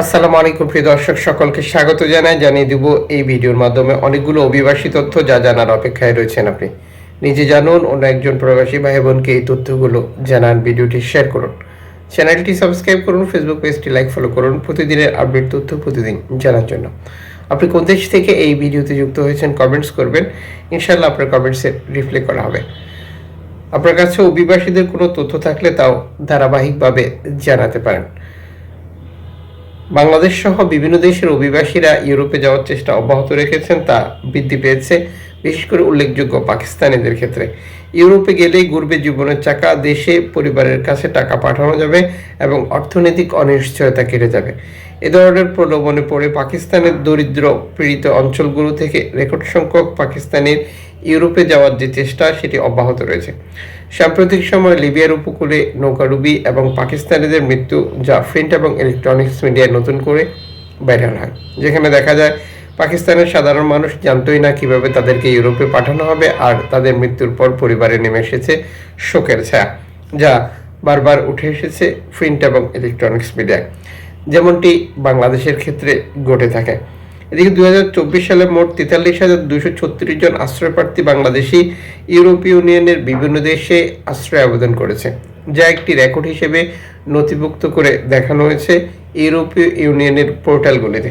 আসসালামু আলাইকুম, প্রিয় দর্শক, সকলকে স্বাগত জানাই। জানিয়ে দিব এই ভিডিওর মাধ্যমে অনেকগুলো অভিবাসী তথ্য, যা জানার অপেক্ষায় রয়েছেন আপনি। নিজে জানুন, অন্য একজন প্রবাসী ভাই বোনকে এই তথ্যগুলো জানান, ভিডিওটি শেয়ার করুন। চ্যানেলটি সাবস্ক্রাইব করুন, ফেসবুক পেজটি লাইক, ফলো করুন প্রতিদিনের আপডেট তথ্য প্রতিদিন জানার জন্য। আপনি কোন দেশ থেকে এই ভিডিওতে যুক্ত হয়েছেন, কমেন্টস করবেন। ইনশাল্লাহ আপনার কমেন্টসে রিপ্লাই করা হবে। আপনার কাছে অভিবাসীদের কোনো তথ্য থাকলে তাও ধারাবাহিকভাবে জানাতে পারেন। বাংলাদেশ সহ বিভিন্ন দেশের অভিবাসীরা ইউরোপে যাওয়ার চেষ্টা অব্যাহত রেখেছেন, তা বৃদ্ধি পেয়েছে, বিশেষ করে উল্লেখযোগ্য পাকিস্তানিদের ক্ষেত্রে। ইউরোপে গেলেই ঘুরবে জীবনের চাকা, দেশে পরিবারের কাছে টাকা পাঠানো যাবে এবং অর্থনৈতিক অনিশ্চয়তা কেটে যাবে। এ ধরনের প্রলোভনে পড়ে পাকিস্তানের দরিদ্র পীড়িত অঞ্চলগুলো থেকে রেকর্ড সংখ্যক পাকিস্তানের ইউরোপে যাওয়ার যে চেষ্টা, সেটি অব্যাহত রয়েছে। সাম্প্রতিক সময় লিবিয়ার উপকূলে নৌকাডুবি এবং পাকিস্তানিদের মৃত্যু যা প্রিন্ট এবং ইলেকট্রনিক্স মিডিয়ায় নতুন করে ভাইরাল হয়, যেখানে দেখা যায় পাকিস্তানের সাধারণ মানুষ জানতোই না কীভাবে তাদেরকে ইউরোপে পাঠানো হবে আর তাদের মৃত্যুর পর পরিবারে নেমে এসেছে শোকের ছায়া, যা বারবার উঠে এসেছে প্রিন্ট এবং ইলেকট্রনিক্স মিডিয়ায়। যেমনটি বাংলাদেশের ক্ষেত্রে ঘটে থাকে। এদিকে দু হাজার চব্বিশ সালে মোট তেতাল্লিশ হাজার দুশো ছত্রিশ জন আশ্রয়প্রার্থী বাংলাদেশি ইউরোপীয় ইউনিয়নের বিভিন্ন দেশে আশ্রয় আবেদন করেছে, যা একটি রেকর্ড হিসেবে নথিভুক্ত করে দেখানো হয়েছে ইউরোপীয় ইউনিয়নের পোর্টালগুলিতে।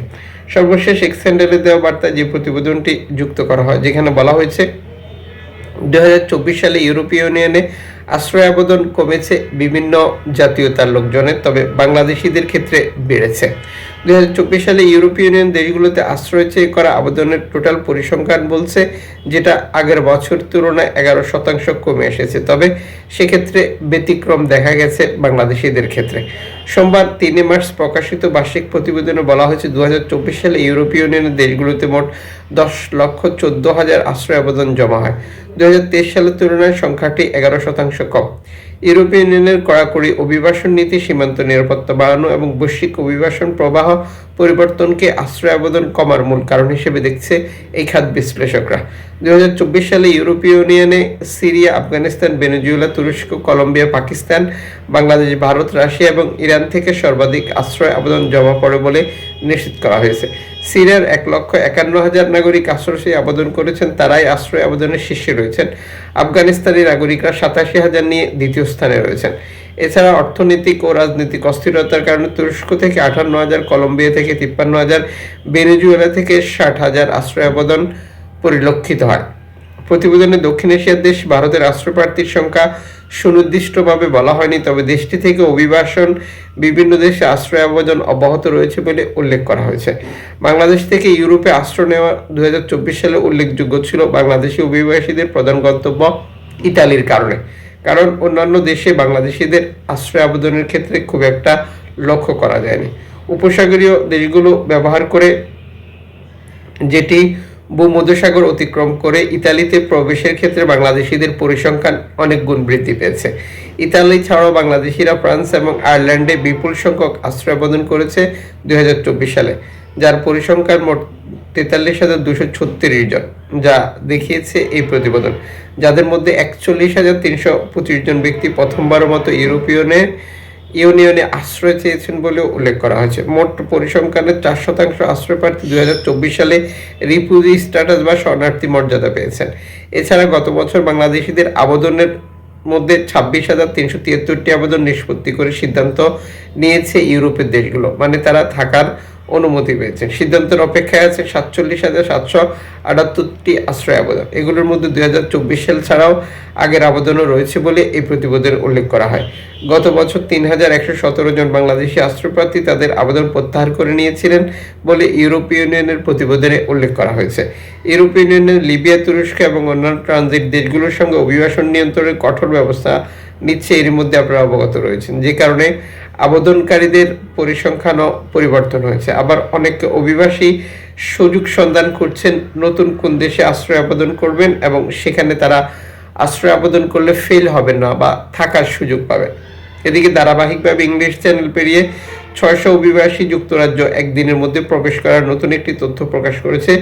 সর্বশেষ এক্সেন্ডারে দেওয়া বার্তায় যে প্রতিবেদনটি যুক্ত করা হয়, যেখানে বলা হয়েছে দু হাজার চব্বিশ সালে ইউরোপীয় ইউনিয়নে আশ্রয় আবেদন কমেছে বিভিন্ন জাতীয়তার লোকজনের তবে বাংলাদেশিদের ক্ষেত্রে বেড়েছে। দুই হাজার চব্বিশ সালে ইউরোপীয় ইউনিয়ন দেশগুলোতে আশ্রয় চেয়ে করা আবেদনের টোটাল পরিসংখ্যান বলছে, যেটা আগের বছর তুলনায় এগারো শতাংশ কমে এসেছে। তবে সেক্ষেত্রে ব্যতিক্রম দেখা গেছে বাংলাদেশিদের ক্ষেত্রে। সোমবার তিনে মার্চ প্রকাশিত বার্ষিক প্রতিবেদনে বলা হয়েছে দু হাজার চব্বিশ সালে ইউরোপীয় ইউনিয়নের দেশগুলোতে মোট দশ লক্ষ চোদ্দ হাজার আশ্রয় আবেদন জমা হয়। দু হাজার তেইশ সালের তুলনায় সংখ্যাটি এগারো শতাংশ কম। ইউরোপীয় ইউনিয়নের কড়াকড়ি অভিবাসন নীতি, সীমান্ত নিরাপত্তা বাড়ানো এবং বৈশ্বিক অভিবাসন প্রবাহ পরিবর্তনকে আশ্রয় আবেদন কমার মূল কারণ হিসেবে দেখছে এই খাত বিশ্লেষকরা। দু হাজার চব্বিশ সালে ইউরোপীয় ইউনিয়নে সিরিয়া, আফগানিস্তান, ভেনেজুয়েলা, তুরস্ক, কলম্বিয়া, পাকিস্তান, বাংলাদেশ, ভারত, রাশিয়া এবং ইরান থেকে সর্বাধিক আশ্রয় আবেদন জমা পড়ে বলে নিশ্চিত করা হয়েছে। সিরিয়ার এক লক্ষ একান্ন হাজার নাগরিক আশ্রয় আবেদন করেছেন, তারাই আশ্রয় আবেদনের শীর্ষে রয়েছেন। আফগানিস্তানি নাগরিকরা সাতাশি হাজার নিয়ে দ্বিতীয় স্থানে রয়েছেন। এছাড়া অর্থনৈতিক ও রাজনৈতিক অস্থিরতার কারণে তুরস্ক থেকে আঠান্ন হাজার, কলম্বিয়া থেকে তিপ্পান্ন হাজার, ভেনেজুয়েলা থেকে ষাট হাজার আশ্রয় আবেদন পরিলক্ষিত হয়। প্রতিবেদনে দক্ষিণ এশিয়ার দেশ ভারতের রাষ্ট্রপ্রার্থীর সংখ্যা সুনির্দিষ্টভাবে বলা হয়নি, তবে দেশটি থেকে অভিবাসন বিভিন্ন দেশে আশ্রয় আবেদন অব্যাহত রয়েছে বলে উল্লেখ করা হয়েছে। বাংলাদেশ থেকে ইউরোপে আশ্রয় নেওয়া দু হাজার চব্বিশ সালে উল্লেখযোগ্য ছিল বাংলাদেশি অভিবাসীদের প্রধান গন্তব্য ইতালির কারণে। কারণ অন্যান্য দেশে বাংলাদেশিদের আশ্রয় আবেদনের ক্ষেত্রে খুব একটা লক্ষ্য করা যায়নি। উপসাগরীয় দেশগুলো ব্যবহার করে যেটি ভূমধ্যসাগর অতিক্রম করে ইতালিতে প্রবেশের ক্ষেত্রে বাংলাদেশিদের পরিসংখ্যান অনেক গুণ বৃদ্ধি পেয়েছে। ইতালি ছাড়াও বাংলাদেশিরা ফ্রান্স এবং আয়ারল্যান্ডে বিপুল সংখ্যক আশ্রয় আবেদন করেছে দুই হাজার চব্বিশ সালে, যার পরিসংখ্যান মোট তেতাল্লিশ হাজার দুশো ছত্রিশ জন, যা দেখিয়েছে এই প্রতিবেদন, যাদের মধ্যে একচল্লিশ হাজার তিনশো পঁচিশ জন ব্যক্তি প্রথমবারের মতো ইউরোপীয়নে ইউনিয়নে আশ্রয় চেয়েছেন বলেও উল্লেখ করা হয়েছে। মোট পরিসংখ্যানের চার শতাংশ আশ্রয় প্রার্থী দুই হাজার চব্বিশ সালে রিপুজি স্ট্যাটাস বা শরণার্থী মর্যাদা পেয়েছেন। এছাড়া গত বছর বাংলাদেশিদের আবেদনের মধ্যে ছাব্বিশ হাজার তিনশো তিয়াত্তরটি আবেদন নিষ্পত্তি করে সিদ্ধান্ত নিয়েছে ইউরোপের দেশগুলো। মানে তারা থাকার অনুমতি পেয়েছেন। সিদ্ধান্তের অপেক্ষায় আছে সাতচল্লিশ হাজার সাতশো আটাত্তরটি আশ্রয় আবেদন। এগুলোর মধ্যে দুই হাজার চব্বিশ সাল ছাড়াও আগের আবেদনও রয়েছে বলে এই প্রতিবেদনে উল্লেখ করা হয়। গত বছর তিন হাজার একশো সতেরো জন বাংলাদেশি আশ্রয়প্রার্থী তাদের আবেদন প্রত্যাহার করে নিয়েছিলেন বলে ইউরোপীয় ইউনিয়নের প্রতিবেদনে উল্লেখ করা হয়েছে। ইউরোপীয় ইউনিয়নের লিবিয়া, তুরস্ক এবং অন্যান্য ট্রানজিট দেশগুলোর সঙ্গে অভিবাসন নিয়ন্ত্রণের কঠোর ব্যবস্থা নিচ্ছে এর মধ্যে আপনারা অবগত রয়েছেন। যে কারণে আবেদনকারীদের পরিসংখ্যানও পরিবর্তন হয়েছে। আবার অনেক অভিবাসী সুযোগ সন্ধান করছেন, নতুন কোন দেশে আশ্রয় আবেদন করবেন এবং সেখানে তারা আশ্রয় আবেদন করলে ফেল হবেন না বা থাকার সুযোগ পাবেন। এদিকে ধারাবাহিকভাবে ইংলিশ চ্যানেল পেরিয়ে ছয়শো অভিবাসী যুক্তরাজ্য একদিনের মধ্যে প্রবেশ করার নতুন একটি তথ্য প্রকাশ করেছে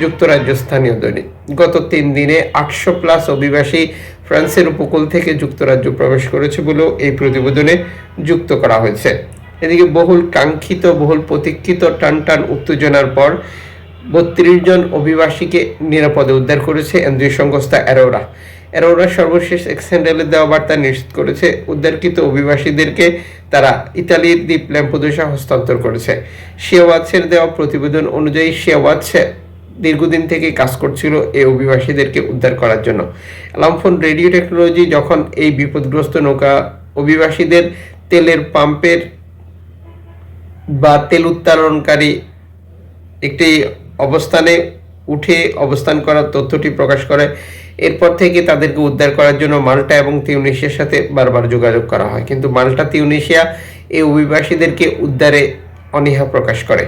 যুক্তরাজ্য স্থানীয় দৈনিক। গত তিন দিনে আটশো প্লাস অভিবাসী ফ্রান্সের উপকূল থেকে যুক্তরাজ্য প্রবেশ করেছে বলেও এই প্রতিবেদনে যুক্ত করা হয়েছে। এদিকে বহুল কাঙ্ক্ষিত, বহুল প্রতীক্ষিত টান টান উত্তেজনার পর বত্রিশ জন অভিবাসীকে নিরাপদে উদ্ধার করেছে এনজিও সংস্থা অ্যারোরা। অ্যারোরা সর্বশেষ এক্সেন্ডেলে দেওয়া বার্তা নিশ্চিত করেছে, উদ্ধারকৃত অভিবাসীদেরকে তারা ইতালির দ্বীপ ল্যাম্পোদোসা হস্তান্তর করেছে। শিয়াওয়াতসের দেওয়া প্রতিবেদন অনুযায়ী শিয়াওয়াতস দীর্ঘদিন থেকে কাজ করছিল এই অভিবাসীদেরকে উদ্ধার করার জন্য। অ্যালামফোন রেডিও টেকনোলজি যখন এই বিপদগ্রস্ত নৌকা অভিবাসীদের তেলের পাম্পের বা তেল উত্তোলনকারী একটি অবস্থানে উঠে অবস্থান করার তথ্যটি প্রকাশ করে, এরপর থেকে তাদেরকে উদ্ধার করার জন্য মাল্টা এবং তিউনিশিয়ার সাথে বারবার যোগাযোগ করা হয়। কিন্তু মাল্টা, তিউনিশিয়া এই অভিবাসীদেরকে উদ্ধারে অনীহা প্রকাশ করে।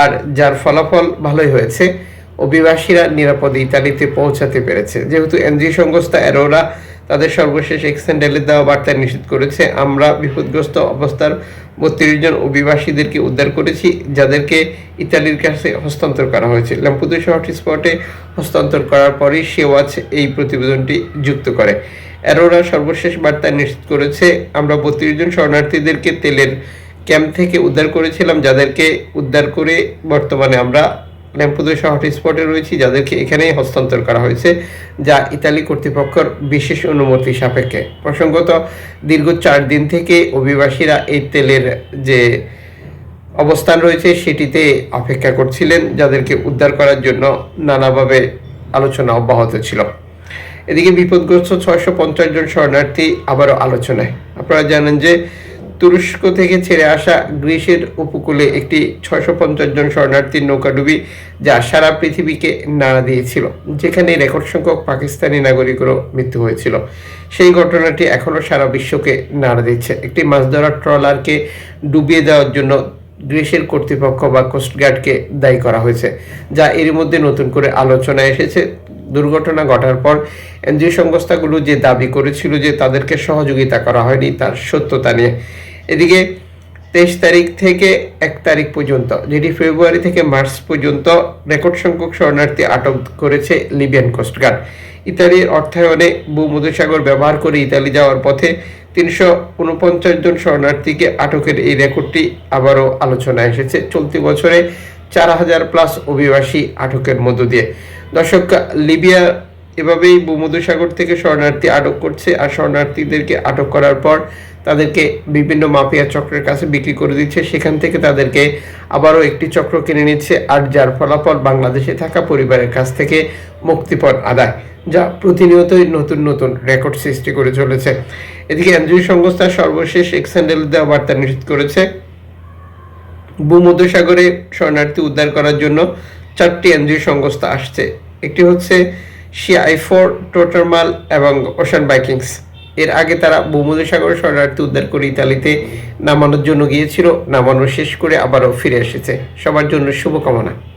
আর যার ফলাফল ভালোই হয়েছে অভিবাসীরা নিরাপদে ইতালিতে পৌঁছাতে পেরেছে। যেহেতু এনজিও সংস্থা অ্যারোরা তাদের সর্বশেষ এক্সেন্ডেলে দেওয়া বার্তায় নিশ্চিত করেছে, আমরা বিপদগ্রস্ত অবস্থার বত্রিশ জন অভিবাসীদেরকে উদ্ধার করেছি, যাদেরকে ইতালির কাছে হস্তান্তর করা হয়েছে। ল্যাম্পুদোসা হটস্পটে হস্তান্তর করার পরই সেওয়াজ এই প্রতিবেদনটি যুক্ত করে। অ্যারোরা সর্বশেষ বার্তায় নিশ্চিত করেছে, আমরা বত্রিশ জন শরণার্থীদেরকে তেলের ক্যাম্প থেকে উদ্ধার করেছিলাম, যাদেরকে উদ্ধার করে বর্তমানে আমরা ল্যাম্পুদোসা হটস্পটে রয়েছি, যাদেরকে এখানেই হস্তান্তর করা হয়েছে, যা ইতালি কর্তৃপক্ষের বিশেষ অনুমতি সাপেক্ষে। প্রসঙ্গত, দীর্ঘ চার দিন থেকে অভিবাসীরা এই তেলের যে অবস্থান রয়েছে, সেটিতে অপেক্ষা করছিলেন, যাদেরকে উদ্ধার করার জন্য নানাভাবে আলোচনা অব্যাহত ছিল। এদিকে বিপদগ্রস্ত ছয়শো পঞ্চাশ জন শরণার্থী আবারও আলোচনায়। আপনারা জানেন যে তুরস্ক থেকে ছেড়ে আসা গ্রিসের উপকূলে একটি ছয়শো পঞ্চাশ জন শরণার্থীর নৌকাডুবি যা সারা পৃথিবীকে নাড়া দিয়েছিল, যেখানে রেকর্ড সংখ্যক পাকিস্তানি নাগরিকেরও মৃত্যু হয়েছিল। সেই ঘটনাটি এখনও সারা বিশ্বকে নাড়া দিচ্ছে। একটি মাছ ধরার ট্রলারকে ডুবিয়ে দেওয়ার জন্য গ্রিসের কর্তৃপক্ষ বা কোস্টগার্ডকে দায়ী করা হয়েছে, যা এর মধ্যে নতুন করে আলোচনা এসেছে। দুর্ঘটনা ঘটার পর এনজিও সংস্থাগুলো যে দাবি করেছিল যে তাদেরকে সহযোগিতা করা হয়নি, তার সত্যতা নিয়ে এদিকে তেইশ তারিখ থেকে এক তারিখ পর্যন্ত, যেটি ফেব্রুয়ারি থেকে মার্চ পর্যন্ত রেকর্ড সংখ্যক শরণার্থী আটক করেছে লিবিয়ান কোস্টগার্ড ইতালির অর্থায়নে ভূমধ্যসাগর ব্যবহার করে ইতালি যাওয়ার পথে তিনশো উনপঞ্চাশ জন শরণার্থীকে আটকের এই রেকর্ডটি আবারও আলোচনায় এসেছে। চলতি বছরে চার হাজার প্লাস অভিবাসী আটকের মধ্য দিয়ে। দর্শক, লিবিয়া এভাবেই ভূমধ্যসাগর থেকে শরণার্থী আটক করছে আর শরণার্থীদেরকে আটক করার পর তাদেরকে বিভিন্ন মাফিয়া চক্রের কাছে বিক্রি করে দিচ্ছে। সেখান থেকে তাদেরকে আবারও একটি চক্র কিনে নিচ্ছে, আর যার ফলাফল বাংলাদেশে থাকা পরিবারের কাছ থেকে মুক্তিপণ আদায়, যা প্রতিনিয়তই নতুন নতুন রেকর্ড সৃষ্টি করে চলেছে। এদিকে এনজিও সংস্থা সর্বশেষ এক্সেন্ডেল দেওয়া বার্তা নিশ্চিত করেছে, ভূমধ্যসাগরে শরণার্থী উদ্ধার করার জন্য চারটি এনজিও সংস্থা আসছে। একটি হচ্ছে সিআই ফোর টোটারমাল এবং ওশান বাইকিংস এর আগে তারা ভূমধ্যসাগর শরণার্থী উদ্ধার করে ইতালিতে নামানোর জন্য গিয়েছিল। নামানো শেষ করে আবারও ফিরে এসেছে। সবার জন্য শুভকামনা।